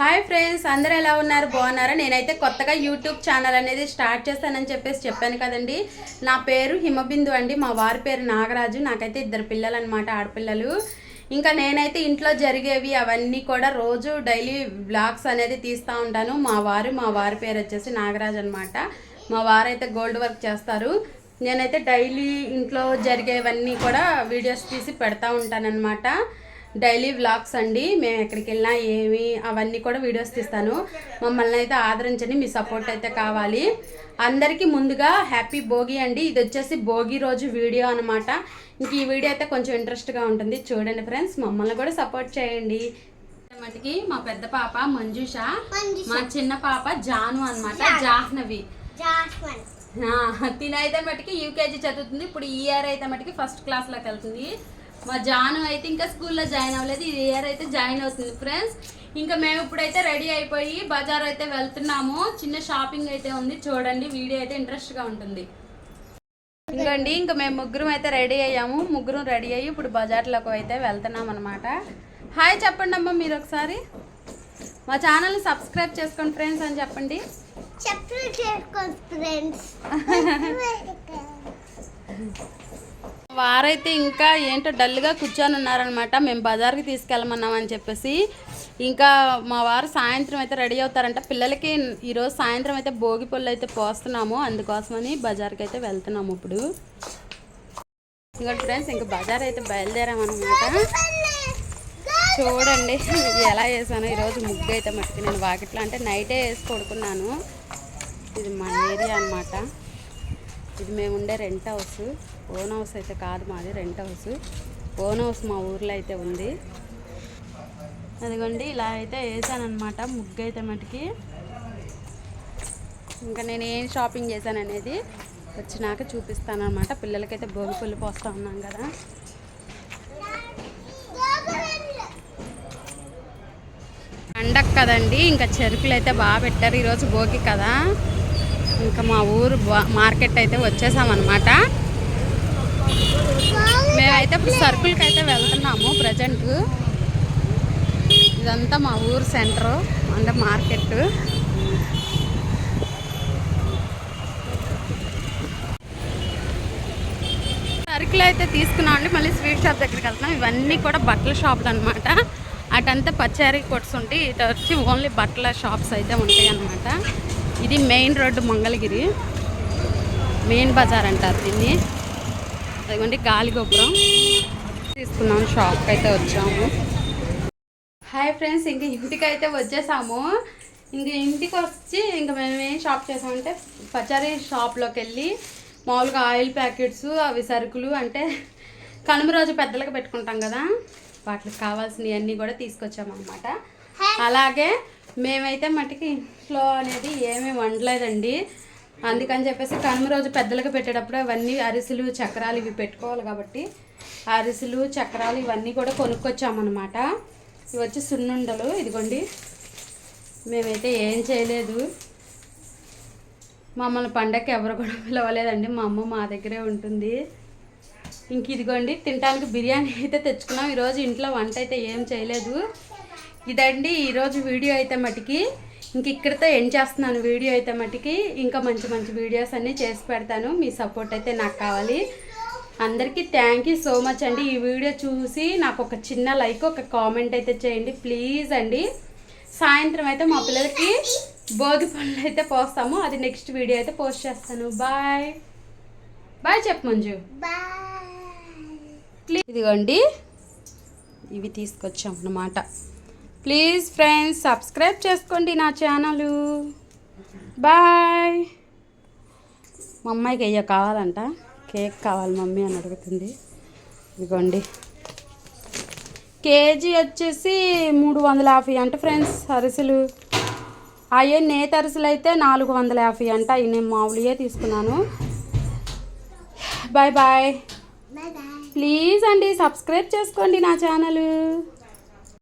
Hi friends అందరు ఎలా ఉన్నారు? బాగున్నారా? నేనైతే కొత్తగా యూట్యూబ్ ఛానల్ అనేది స్టార్ట్ చేస్తానని చెప్పేసి చెప్పాను కదండి. నా పేరు హిమబిందు అండి. మా వారి పేరు నాగరాజు. నాకైతే ఇద్దరు పిల్లలు అనమాట ఆడపిల్లలు. ఇంకా నేనైతే ఇంట్లో జరిగేవి అవన్నీ కూడా రోజు డైలీ బ్లాగ్స్ అనేది తీస్తూ ఉంటాను. మా వారు మా వారి పేరు వచ్చేసి నాగరాజు అనమాట మా వారు అయితే గోల్డ్ వర్క్ చేస్తారు. నేనైతే డైలీ ఇంట్లో జరిగేవన్నీ కూడా వీడియోస్ తీసి పెడతా ఉంటానన్నమాట. డైలీ వ్లాగ్స్ అండి. మేము ఎక్కడికి వెళ్ళినా ఏమి అవన్నీ కూడా వీడియోస్ తీస్తాను. మమ్మల్ని అయితే ఆదరించండి. మీ సపోర్ట్ అయితే కావాలి. అందరికీ ముందుగా హ్యాపీ భోగి అండి. ఇది వచ్చేసి భోగి రోజు వీడియో అనమాట ఇంక ఈ వీడియో అయితే కొంచెం ఇంట్రెస్ట్గా ఉంటుంది. చూడండి ఫ్రెండ్స్ మమ్మల్ని కూడా సపోర్ట్ చేయండి. మటుకి మా పెద్ద పాప మంజుష మా చిన్న పాప జాను అన్నమాట. జాహ్నవి. తినైతే మటుకి యూకేజీ చదువుతుంది. ఇప్పుడు ఈ ఇయర్ అయితే మటుకి ఫస్ట్ క్లాస్లోకి వెళ్తుంది. మా జాను అయితే ఇంకా స్కూల్లో జాయిన్ అవ్వలేదు. ఈ ఇయర్ అయితే జాయిన్ అవుతుంది ఫ్రెండ్స్. ఇంకా మేము ఇప్పుడైతే రెడీ అయిపోయి బజార్ అయితే వెళ్తున్నాము. చిన్న షాపింగ్ అయితే ఉంది. చూడండి వీడియో అయితే ఇంట్రెస్ట్గా ఉంటుంది. ఇంకండి ఇంకా మేము ముగ్గురం అయితే రెడీ అయ్యాము. ముగ్గురం రెడీ అయ్యి ఇప్పుడు బజార్లోకి అయితే వెళ్తున్నాం అనమాట హాయ్ చెప్పండి అమ్మా మీరు ఒకసారి. మా ఛానల్ని సబ్స్క్రైబ్ చేసుకోండి ఫ్రెండ్స్ అని చెప్పండి. చేసుకోండి ఫ్రెండ్స్. వారైతే ఇంకా ఏంటో డల్గా కూర్చొని ఉన్నారనమాట మేము బజార్కి తీసుకెళ్ళమన్నామని చెప్పేసి. ఇంకా మా వారు సాయంత్రం అయితే రెడీ అవుతారంట. పిల్లలకి ఈరోజు సాయంత్రం అయితే భోగి పళ్ళు అయితే పోస్తున్నాము. అందుకోసమని బజార్కి అయితే వెళ్తున్నాము ఇప్పుడు. ఇంకోటి ఫ్రెండ్స్ ఇంకా బజార్ అయితే బయలుదేరామన్నమాట. చూడండి ఎలా వేసాను ఈరోజు ముగ్గు అయితే మట్టుకు నేను వాకిట్లో అంటే నైటే వేసి పడుకున్నాను. ఇది మా ఏరియా అనమాట ఇది మేము ఉండే రెంట్ హౌస్. ఓన్ హౌస్ అయితే కాదు మాది రెంట్ హౌస్. ఓన్ హౌస్ మా ఊర్లో అయితే ఉంది. అదిగోండి ఇలా అయితే వేసానమాట ముగ్గు అయితే మటుకి. ఇంకా నేను ఏం షాపింగ్ చేశాను అనేది వచ్చినాక చూపిస్తాను పిల్లలకైతే భోగి పుల్లు పోస్తూ ఉన్నాం కదా. పండగ కదండి ఇంకా చెరుకులు అయితే బాగా పెట్టారు ఈరోజు భోగి కదా. ఇంకా మా ఊరు మార్కెట్ అయితే వచ్చేసామన్నమాట. అయితే ఇప్పుడు సరుకులకి అయితే వెళ్తున్నాము ప్రజెంట్. ఇదంతా మా ఊరు సెంటర్ అంటే మార్కెట్. సరుకులు అయితే తీసుకున్నామండి మళ్ళీ స్వీట్ షాప్ దగ్గరికి వెళ్తున్నాం. ఇవన్నీ కూడా బట్టల షాపులు అనమాట అటంతా పచారీ కొట్స్ ఉంటాయి ఇటు వచ్చి ఓన్లీ బట్టల షాప్స్ అయితే ఉంటాయి అనమాట ఇది మెయిన్ రోడ్డు మంగళగిరి. మెయిన్ బజార్ అంటారు దీన్ని. అదిగోండి గాలిగోపురం తీసుకున్నాం షాప్కి అయితే వచ్చాము. హాయ్ ఫ్రెండ్స్ ఇంక ఇంటికి అయితే వచ్చేసాము. ఇంక ఇంటికి వచ్చి ఇంక మేము ఏం షాప్ చేసామంటే పచారీ షాప్లోకి వెళ్ళి మామూలుగా ఆయిల్ ప్యాకెట్స్ అవి సరుకులు అంటే కనుమ రోజు పెద్దలకు పెట్టుకుంటాం కదా వాటికి కావాల్సినవి అన్నీ కూడా తీసుకొచ్చామన్నమాట అలాగే మేమైతే మటుకి ఇంట్లో అనేది ఏమీ వండలేదండి. అందుకని చెప్పేసి కనుమ రోజు పెద్దలకు పెట్టేటప్పుడు అవన్నీ అరిసెలు చక్రాలు ఇవి పెట్టుకోవాలి కాబట్టి అరిసెలు చక్రాలు ఇవన్నీ కూడా కొనుక్కొచ్చామన్నమాట. ఇవి వచ్చి సున్నుండలు. ఇదిగోండి. మేమైతే ఏం చేయలేదు. మమ్మల్ని పండగకి ఎవరు కూడా పిలవలేదండి. మా అమ్మ మా దగ్గరే ఉంటుంది. ఇంక ఇదిగోండి తినడానికి బిర్యానీ అయితే తెచ్చుకున్నాం. ఈరోజు ఇంట్లో వంట అయితే ఏం చేయలేదు. ఇదండి ఈరోజు వీడియో అయితే మటుకి. ఇంక ఇక్కడితో ఎండ్ చేస్తున్నాను. వీడియో అయితే మటుకి ఇంకా మంచి మంచి వీడియోస్ అన్నీ చేసి పెడతాను. మీ సపోర్ట్ అయితే నాకు కావాలి. అందరికీ థ్యాంక్ యూ సో మచ్ అండి. ఈ వీడియో చూసి నాకు ఒక చిన్న లైక్ ఒక కామెంట్ అయితే చేయండి. ప్లీజ్ అండి. సాయంత్రం అయితే మా పిల్లలకి భోగి పళ్ళు అయితే పోస్తాము. అది నెక్స్ట్ వీడియో అయితే పోస్ట్ చేస్తాను. బాయ్ బాయ్ చెప్పు మంజు. ఇదిగోండి. ఇవి తీసుకొచ్చాం అన్నమాట ప్లీజ్ ఫ్రెండ్స్ సబ్స్క్రైబ్ చేసుకోండి నా ఛానల్ బాయ్ మా అమ్మాయికి అయ్యో కావాలంట. కేక్ కావాలి మమ్మీ అని అడుగుతుంది. ఇదిగోండి. కేజీ వచ్చేసి మూడు వందల యాభై అంట ఫ్రెండ్స్ అరిసెలు. అయ్యే నేత అరిసెలు అయితే నాలుగు వందల యాభై అంట. అవి నేను మామూలుగా తీసుకున్నాను. Bye bye bye bye please అండి సబ్స్క్రైబ్ చేసుకోండి నా ఛానల్